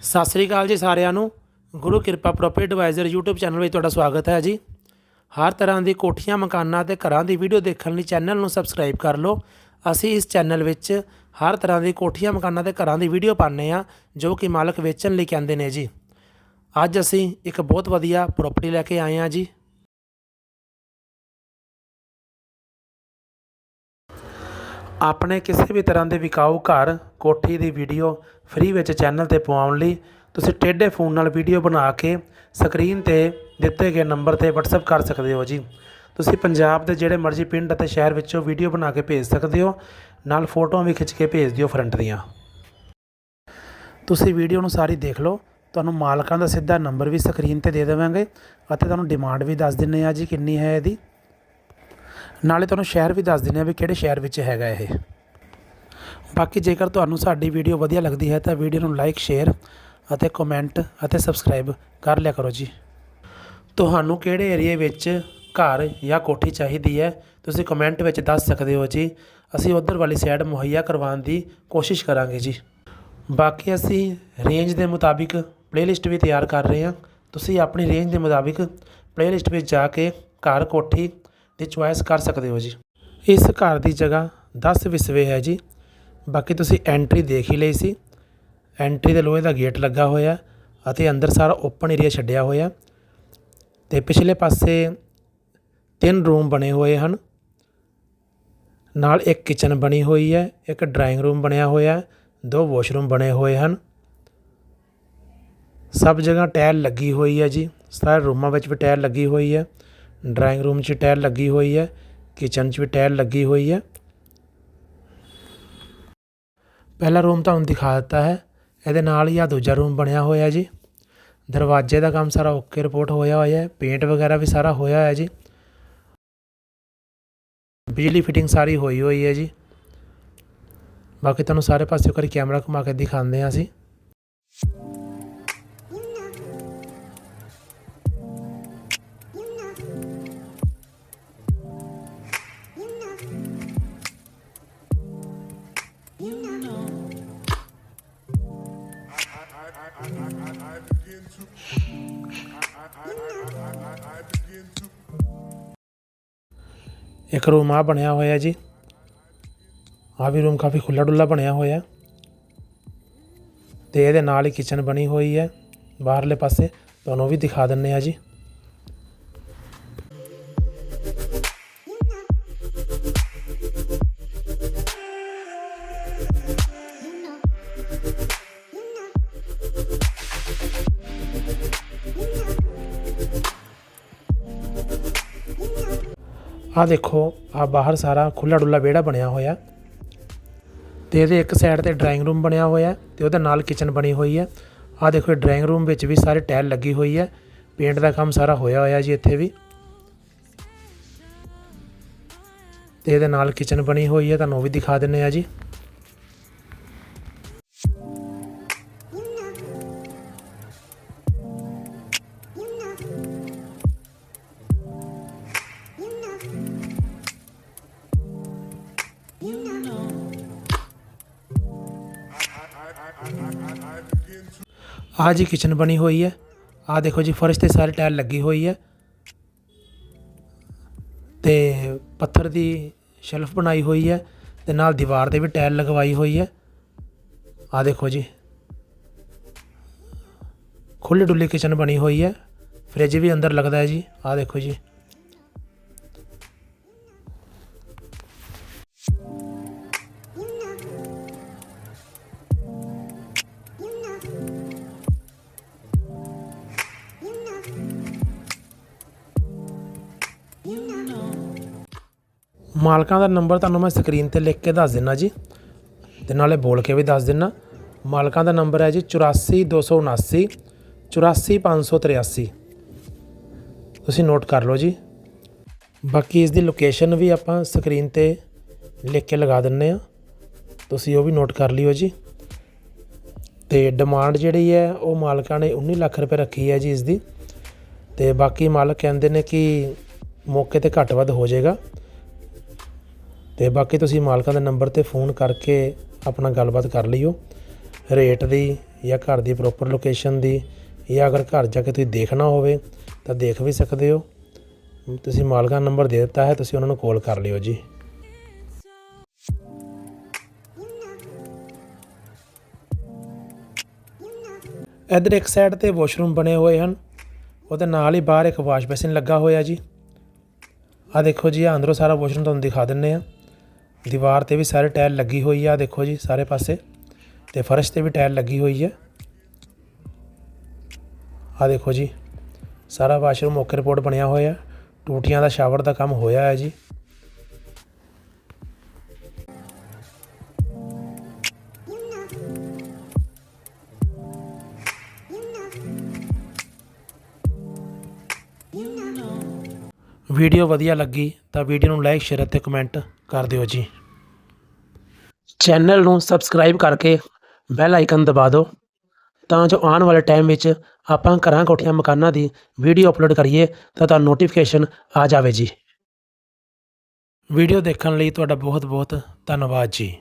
ਸਤਿ ਸ੍ਰੀ ਅਕਾਲ ਜੀ ਸਾਰਿਆਂ ਨੂੰ। ਗੁਰੂ ਕਿਰਪਾ ਪ੍ਰੋਪਰਟੀ ਐਡਵਾਈਜ਼ਰ YouTube ਚੈਨਲ ਵਿੱਚ ਤੁਹਾਡਾ ਸਵਾਗਤ ਹੈ ਜੀ। ਹਰ ਤਰ੍ਹਾਂ ਦੀ ਕੋਠੀਆਂ, ਮਕਾਨਾਂ ਤੇ ਘਰਾਂ ਦੀ ਵੀਡੀਓ ਦੇਖਣ ਲਈ ਚੈਨਲ ਨੂੰ ਸਬਸਕ੍ਰਾਈਬ ਕਰ ਲਓ। ਅਸੀਂ ਇਸ ਚੈਨਲ ਵਿੱਚ ਹਰ ਤਰ੍ਹਾਂ ਦੀ ਕੋਠੀਆਂ, ਮਕਾਨਾਂ ਤੇ ਘਰਾਂ ਦੀ ਵੀਡੀਓ ਪਾਉਂਦੇ ਆ ਜੋ ਕਿ ਮਾਲਕ ਵੇਚਣ ਲਈ ਕਹਿੰਦੇ ਨੇ ਜੀ। ਅੱਜ ਅਸੀਂ ਇੱਕ ਬਹੁਤ ਵਧੀਆ ਪ੍ਰਾਪਰਟੀ ਲੈ ਕੇ ਆਏ ਹਾਂ ਜੀ। ਆਪਣੇ ਕਿਸੇ ਵੀ ਤਰ੍ਹਾਂ ਦੇ ਵਿਕਾਊ ਘਰ, ਕੋਠੀ ਦੀ ਵੀਡੀਓ ਫ੍ਰੀ ਵਿੱਚ ਚੈਨਲ ਤੇ ਪਵਾਉਣ ਲਈ ਤੁਸੀਂ ਟੇਢੇ ਫੋਨ ਨਾਲ ਵੀਡੀਓ ਬਣਾ ਕੇ ਸਕਰੀਨ ਤੇ ਦਿੱਤੇ ਗਏ ਨੰਬਰ ਤੇ ਵਟਸਐਪ ਕਰ ਸਕਦੇ ਹੋ ਜੀ। ਤੁਸੀਂ ਪੰਜਾਬ ਦੇ ਜਿਹੜੇ ਮਰਜ਼ੀ ਪਿੰਡ ਅਤੇ ਸ਼ਹਿਰ ਵਿੱਚੋਂ ਵੀਡੀਓ ਬਣਾ ਕੇ ਭੇਜ ਸਕਦੇ ਹੋ, ਨਾਲ ਫੋਟੋਆਂ ਵੀ ਖਿੱਚ ਕੇ ਭੇਜ ਦਿਓ ਫਰੰਟ ਦੀਆਂ। ਤੁਸੀਂ ਵੀਡੀਓ ਨੂੰ ਸਾਰੀ ਦੇਖ ਲਓ, ਤੁਹਾਨੂੰ ਮਾਲਕਾਂ ਦਾ ਸਿੱਧਾ ਨੰਬਰ ਵੀ ਸਕਰੀਨ ਤੇ ਦੇ ਦੇਵਾਂਗੇ ਅਤੇ ਤੁਹਾਨੂੰ ਡਿਮਾਂਡ ਵੀ ਦੱਸ ਦਿੰਨੇ ਆ ਜੀ ਕਿੰਨੀ ਹੈ ਇਹਦੀ। ਨਾਲੇ ਤੁਹਾਨੂੰ ਸ਼ਹਿਰ ਵੀ ਦੱਸ ਦਿੰਦੇ ਆ ਵੀ ਕਿਹੜੇ ਸ਼ਹਿਰ ਵਿੱਚ ਹੈਗਾ ਇਹ। ਬਾਕੀ ਜੇਕਰ ਤੁਹਾਨੂੰ ਸਾਡੀ ਵੀਡੀਓ ਵਧੀਆ ਲੱਗਦੀ ਹੈ ਤਾਂ ਵੀਡੀਓ ਨੂੰ ਲਾਈਕ ਸ਼ੇਅਰ ਅਤੇ ਕਮੈਂਟ ਅਤੇ ਸਬਸਕ੍ਰਾਈਬ ਕਰ ਲਿਆ ਕਰੋ ਜੀ। ਤੁਹਾਨੂੰ ਕਿਹੜੇ ਏਰੀਏ ਵਿੱਚ ਘਰ ਜਾਂ ਕੋਠੀ ਚਾਹੀਦੀ ਹੈ, ਤੁਸੀਂ ਕਮੈਂਟ ਵਿੱਚ ਦੱਸ ਸਕਦੇ ਹੋ ਜੀ। ਅਸੀਂ ਉਧਰ ਵਾਲੀ ਸਾਈਡ ਮੁਹੱਈਆ ਕਰਵਾਉਣ ਦੀ ਕੋਸ਼ਿਸ਼ ਕਰਾਂਗੇ ਜੀ। ਬਾਕੀ ਅਸੀਂ ਰੇਂਜ ਦੇ ਮੁਤਾਬਿਕ ਪਲੇਲਿਸਟ ਵੀ ਤਿਆਰ ਕਰ ਰਹੇ ਹਾਂ। ਤੁਸੀਂ ਆਪਣੀ ਰੇਂਜ ਦੇ ਮੁਤਾਬਿਕ ਪਲੇਲਿਸਟ ਵਿੱਚ ਜਾ ਕੇ ਘਰ, ਕੋਠੀ ਦੀ ਚੁਆਇਸ ਕਰ ਸਕਦੇ ਹੋ ਜੀ। ਇਸ ਘਰ ਦੀ ਜਗ੍ਹਾ 10 ਵਿਸਵੇ ਹੈ ਜੀ। ਬਾਕੀ ਤੁਸੀਂ ਐਂਟਰੀ ਦੇਖ ਹੀ ਲਈ ਸੀ। ਐਂਟਰੀ ਦੇ ਲੋਹੇ ਦਾ ਗੇਟ ਲੱਗਾ ਹੋਇਆ ਅਤੇ ਅੰਦਰ ਸਾਰਾ ਓਪਨ ਏਰੀਆ ਛੱਡਿਆ ਹੋਇਆ। ਤੇ ਪਿਛਲੇ ਪਾਸੇ ਤਿੰਨ ਰੂਮ ਬਣੇ ਹੋਏ ਹਨ। ਨਾਲ ਇੱਕ ਕਿਚਨ ਬਣੀ ਹੋਈ ਹੈ, ਇੱਕ ਡਰਾਇੰਗ ਰੂਮ ਬਣਿਆ ਹੋਇਆ, ਦੋ ਵਾਸ਼ਰੂਮ ਬਣੇ ਹੋਏ ਹਨ। ਸਭ ਜਗ੍ਹਾ ਟਾਇਲ ਲੱਗੀ ਹੋਈ ਹੈ ਜੀ। ਸਾਰੇ ਰੂਮਾਂ ਵਿੱਚ ਵੀ ਟਾਇਲ ਲੱਗੀ ਹੋਈ ਹੈ। ਡਰਾਇੰਗ ਰੂਮ 'ਚ ਟਾਇਲ ਲੱਗੀ ਹੋਈ ਹੈ, ਕਿਚਨ 'ਚ ਵੀ ਟਾਇਲ ਲੱਗੀ ਹੋਈ ਹੈ। ਪਹਿਲਾ ਰੂਮ ਤੁਹਾਨੂੰ ਦਿਖਾ ਦਿੱਤਾ ਹੈ, ਇਹਦੇ ਨਾਲ ਹੀ ਆ ਦੂਜਾ ਰੂਮ ਬਣਿਆ ਹੋਇਆ ਜੀ। ਦਰਵਾਜ਼ੇ ਦਾ ਕੰਮ ਸਾਰਾ ਓਕੇ ਰਿਪੋਰਟ ਹੋਇਆ ਹੋਇਆ ਹੈ, ਪੇਂਟ ਵਗੈਰਾ ਵੀ ਸਾਰਾ ਹੋਇਆ ਹੋਇਆ ਜੀ। ਬਿਜਲੀ ਫਿਟਿੰਗ ਸਾਰੀ ਹੋਈ ਹੋਈ ਹੈ ਜੀ। ਬਾਕੀ ਤੁਹਾਨੂੰ ਸਾਰੇ ਪਾਸੇ ਕਰੀ ਕੈਮਰਾ ਘੁਮਾ ਕੇ ਦਿਖਾਉਂਦੇ ਹਾਂ ਅਸੀਂ। ਇੱਕ ਰੂਮ ਆ ਬਣਿਆ ਹੋਇਆ ਜੀ। ਆ ਵੀ ਰੂਮ ਕਾਫੀ ਖੁੱਲਾ ਡੁੱਲਾ ਬਣਿਆ ਹੋਇਆ। ਤੇ ਇਹਦੇ ਨਾਲ ਹੀ ਕਿਚਨ ਬਣੀ ਹੋਈ ਹੈ। ਬਾਹਰਲੇ ਪਾਸੇ ਤੁਹਾਨੂੰ ਉਹ ਵੀ ਦਿਖਾ ਦਿੰਨੇ ਆ ਜੀ। ਆ ਦੇਖੋ ਆ ਬਾਹਰ ਸਾਰਾ ਖੁੱਲਾ ਡੁੱਲਾ ਵਿਹੜਾ ਬਣਿਆ ਹੋਇਆ। ਤੇ ਇਹਦੇ ਇੱਕ ਸਾਈਡ ਤੇ ਡਰਾਇੰਗ ਰੂਮ ਬਣਿਆ ਹੋਇਆ ਤੇ ਉਹਦੇ ਨਾਲ ਕਿਚਨ ਬਣੀ ਹੋਈ ਹੈ। ਆ ਦੇਖੋ ਡਰਾਇੰਗ ਰੂਮ ਵਿੱਚ ਵੀ ਸਾਰੇ ਟਾਇਲ ਲੱਗੀ ਹੋਈ ਹੈ। ਪੇਂਟ ਦਾ ਕੰਮ ਸਾਰਾ ਹੋਇਆ ਹੋਇਆ ਜੀ ਇੱਥੇ ਵੀ। ਤੇ ਇਹਦੇ ਨਾਲ ਕਿਚਨ ਬਣੀ ਹੋਈ ਹੈ, ਤੁਹਾਨੂੰ ਉਹ ਵੀ ਦਿਖਾ ਦਿੰਨੇ ਆ ਜੀ। ਆ ਜੀ ਕਿਚਨ ਬਣੀ ਹੋਈ ਹੈ। ਆ ਦੇਖੋ ਜੀ, ਫਰਸ਼ ਤੇ ਸਾਰੀ ਟਾਇਲ ਲੱਗੀ ਹੋਈ ਹੈ। ਤੇ ਪੱਥਰ ਦੀ ਸ਼ੈਲਫ ਬਣਾਈ ਹੋਈ ਹੈ ਤੇ ਨਾਲ ਦੀਵਾਰ ਤੇ ਵੀ ਟਾਇਲ ਲਗਵਾਈ ਹੋਈ ਹੈ। ਆ ਦੇਖੋ ਜੀ। ਖੁੱਲੀ ਡੁੱਲੀ ਕਿਚਨ ਬਣੀ ਹੋਈ ਹੈ। ਫ੍ਰਿਜ ਵੀ ਅੰਦਰ ਲੱਗਦਾ ਹੈ ਜੀ। ਆ ਦੇਖੋ ਜੀ। ਮਾਲਕਾਂ ਦਾ ਨੰਬਰ ਤੁਹਾਨੂੰ ਮੈਂ ਸਕਰੀਨ ਤੇ ਲਿਖ ਕੇ ਦੱਸ ਦਿੰਨਾ ਜੀ। ਤੇ ਨਾਲੇ ਬੋਲ ਕੇ ਵੀ ਦੱਸ ਦਿੰਨਾ। ਮਾਲਕਾਂ ਦਾ ਨੰਬਰ ਹੈ ਜੀ 84279 84583 ਤੁਸੀਂ ਨੋਟ ਕਰ ਲਓ ਜੀ। ਬਾਕੀ ਇਸ ਦੀ ਲੋਕੇਸ਼ਨ ਵੀ ਆਪਾਂ ਸਕਰੀਨ ਤੇ ਲਿਖ ਕੇ ਲਗਾ ਦਿੰਨੇ ਆ। ਤੁਸੀਂ ਉਹ ਵੀ ਨੋਟ ਕਰ ਲਿਓ ਜੀ। ਤੇ ਡਿਮਾਂਡ ਜਿਹੜੀ ਹੈ, ਉਹ ਮਾਲਕਾਂ ਨੇ 19 ਲੱਖ ਰੁਪਏ ਰੱਖੀ ਹੈ ਜੀ ਇਸ ਦੀ। ਤੇ ਬਾਕੀ ਮਾਲਕ ਕਹਿੰਦੇ ਨੇ ਕਿ ਮੌਕੇ ਤੇ ਘੱਟ ਵੱਧ ਹੋ ਜਾਏਗਾ। ਤੇ ਬਾਕੀ ਤੁਸੀਂ ਮਾਲਕਾਂ ਦੇ ਨੰਬਰ ਤੇ ਫੋਨ ਕਰਕੇ ਆਪਣਾ ਗੱਲਬਾਤ ਕਰ ਲਿਓ। ਰੇਟ ਦੀ ਜਾਂ ਘਰ ਦੀ ਪ੍ਰੋਪਰ ਲੋਕੇਸ਼ਨ ਦੀ ਜਾਂ ਅਗਰ ਘਰ ਜਾ ਕੇ ਤੁਸੀਂ ਦੇਖਣਾ ਹੋਵੇ ਤਾਂ ਦੇਖ ਵੀ ਸਕਦੇ ਹੋ। ਤੁਸੀਂ ਮਾਲਕਾਂ ਦਾ ਨੰਬਰ ਦੇ ਦਿੱਤਾ ਹੈ, ਤੁਸੀਂ ਉਹਨਾਂ ਨੂੰ ਕਾਲ ਕਰ ਲਿਓ ਜੀ। ਇੱਧਰ ਇੱਕ ਸਾਈਡ ਤੇ ਵਾਸ਼ਰੂਮ ਬਣੇ ਹੋਏ ਹਨ। ਉਹਦੇ ਨਾਲ ਹੀ ਬਾਹਰ ਇੱਕ ਵਾਸ਼ ਬੇਸਿਨ ਲੱਗਾ ਹੋਇਆ ਜੀ। ਆ ਦੇਖੋ ਜੀ, ਆਹ ਅੰਦਰੋਂ ਸਾਰਾ ਵਾਸ਼ਰੂਮ ਤੁਹਾਨੂੰ ਦਿਖਾ ਦਿੰਨੇ ਆ ਦੀਵਾਰ ਤੇ ਵੀ ਸਾਰੇ ਟਾਇਲ ਲੱਗੀ ਹੋਈ ਆ ਦੇਖੋ ਜੀ ਸਾਰੇ ਪਾਸੇ। ਤੇ ਫਰਸ਼ ਤੇ ਵੀ ਟਾਇਲ ਲੱਗੀ ਹੋਈ ਹੈ ਆ ਦੇਖੋ ਜੀ ਸਾਰਾ ਵਾਸ਼ਰੂਮ ਓਕੇ ਰਿਪੋਰਟ ਬਣਿਆ ਹੋਇਆ। ਟੂਟੀਆਂ ਦਾ ਸ਼ਾਵਰ ਦਾ ਕੰਮ ਹੋਇਆ ਹੈ ਜੀ। ਵੀਡੀਓ ਵਧੀਆ ਲੱਗੀ ਤਾਂ ਵੀਡੀਓ ਨੂੰ ਲਾਈਕ ਸ਼ੇਅਰ ਅਤੇ ਕਮੈਂਟ ਕਰ ਦਿਓ ਜੀ। ਚੈਨਲ ਨੂੰ ਸਬਸਕ੍ਰਾਈਬ ਕਰਕੇ ਬੈਲ ਆਈਕਨ ਦਬਾ ਦਿਓ ਤਾਂ ਜੋ ਆਉਣ ਵਾਲੇ ਟਾਈਮ ਵਿੱਚ ਆਪਾਂ ਘਰਾਂ ਕੋਠੀਆਂ ਮਕਾਨਾਂ ਦੀ ਵੀਡੀਓ ਅਪਲੋਡ ਕਰੀਏ ਤਾਂ ਤੁਹਾਨੂੰ ਨੋਟੀਫਿਕੇਸ਼ਨ ਆ ਜਾਵੇ ਜੀ। ਵੀਡੀਓ ਦੇਖਣ ਲਈ ਤੁਹਾਡਾ ਬਹੁਤ ਬਹੁਤ ਧੰਨਵਾਦ ਜੀ।